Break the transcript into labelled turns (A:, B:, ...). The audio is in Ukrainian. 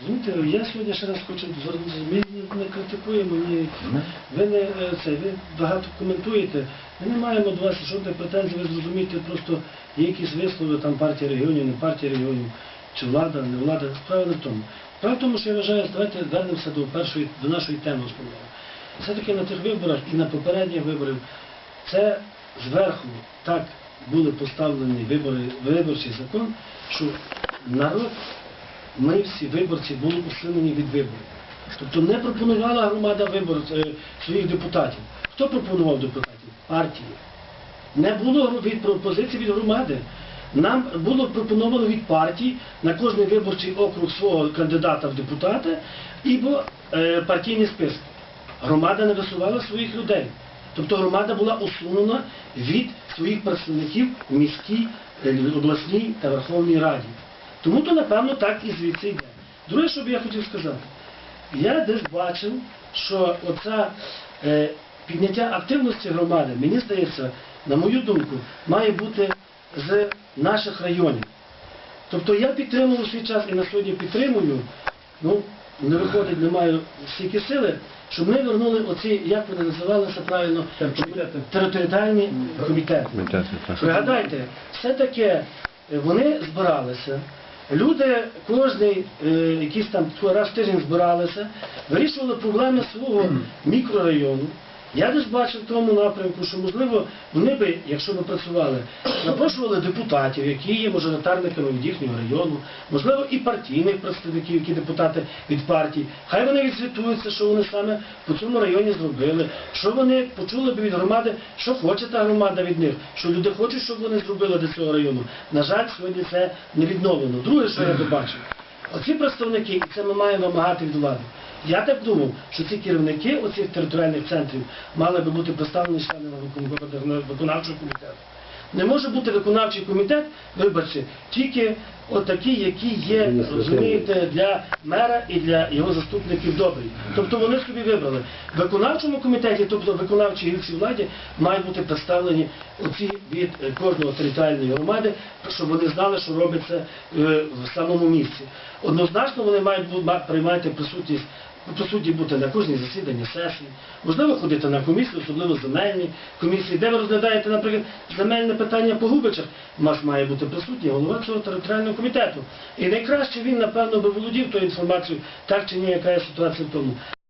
A: Розумієте, я сьогодні ще раз хочу звернутися. Ми не критикуємо, ні. Ви не е, це, ви багато коментуєте. Ми не маємо до вас жодних претензій, ви зрозумієте, просто є якісь вислови там партії регіонів, не партії регіонів, чи влада, не влада. Справа не в тому. Справа в тому, що я вважаю, давайте вернемося до першої, до нашої теми основної. Все-таки на тих виборах і на попередніх виборах це зверху так були поставлені вибори, виборчий закон, що народ, ми всі виборці були усунені від виборів. Тобто не пропонувала громада вибор е, своїх депутатів. Хто пропонував депутатів? Партії. Не було від пропозицій від громади. Нам було пропоновано від партій на кожний виборчий округ свого кандидата в депутати і е, партійні списки. Громада не висувала своїх людей. Тобто громада була усунена від своїх представників в міській, е, обласній та Верховній Раді. Тому то, напевно, так і звідси йде. Друге, що б я хотів сказати, я десь бачив, що оце е, підняття активності громади, мені здається, на мою думку, має бути з наших районів. Тобто я підтримував свій час і на сьогодні підтримую, ну, не виходить, не маю стільки сили, щоб ми вернули оці, як вони називалися правильно, територіальні комітети. Пригадайте, все-таки е, вони збиралися. Люди е, якийсь там раз в тиждень збиралися, вирішували проблеми свого мікрорайону. Я десь бачив в тому напрямку, що можливо вони би, якщо би працювали, запрошували депутатів, які є мажоритарниками від їхнього району, можливо, і партійних представників, які депутати від партій. Хай вони відзвітуються, що вони саме по цьому районі зробили, що вони почули б від громади, що хоче та громада від них, що люди хочуть, щоб вони зробили для цього району. На жаль, сьогодні це не відновлено. Друге, що я побачив, оці представники, і це ми маємо вимагати від влади. Я так думав, що ці керівники оцих територіальних центрів мали би бути представлені членами викон- виконавчого комітету. Не може бути виконавчий комітет, вибачте, тільки отакий, який є, розумієте, для мера і для його заступників добрий. Тобто вони собі вибрали. В виконавчому комітеті, тобто виконавчій гілці владі, мають бути представлені оці від кожного територіальної громади, щоб вони знали, що робиться е, в самому місці. Однозначно вони мають бу- ма- приймати по суті бути на кожній засіданні сесії, можливо, ходити на комісію, особливо земельні комісії, де ви розглядаєте, наприклад, земельне питання по Губичах, у вас має бути присутній голова цього територіального комітету. І найкраще він, напевно, би володів тою інформацією, так чи ні, яка є ситуація в тому.